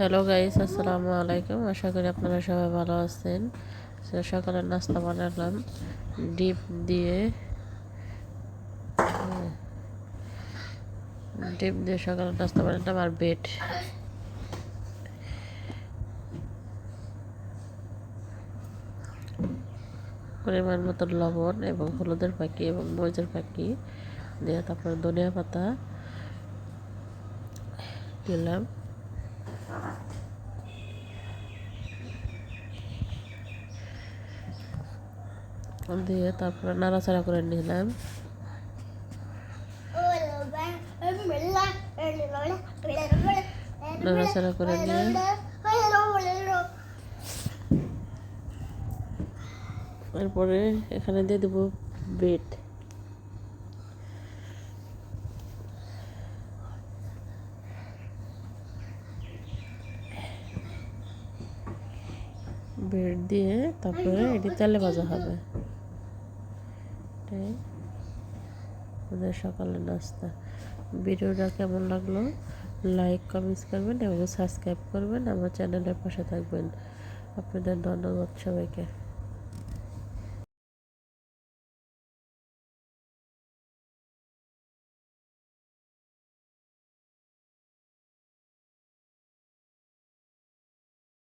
Hello guys আসসালামু আলাইকুম আশা করি আপনারা সবাই ভালো আছেন। সকালের নাস্তা বানালাম। ডিপ দিয়ে ডিপ দিয়ে সকালের নাস্তা বানালাম আর বেড। পরিমাণ মতো লবণ এবং হলুদের পাখি এবং মরিচের পাখি দিয়ে তারপরে ধনিয়া পাতা দিলাম। দিয়ে তারপরে নাড়াচাড়া করে নিলাম নাড়াচাড়া করে নিয়ে এরপরে এখানে দিয়ে দেবো বেড বেড দিয়ে তারপরে এটি তেলে ভাজা হবে। আমাদের সকালের নাস্তা। ভিডিওটা কেমন লাগল? লাইক, কমেন্টস করবেন এবং সাবস্ক্রাইব করবেন। আমার চ্যানেলের পাশে থাকবেন। আপনাদের ধন্যবাদ সবাইকে।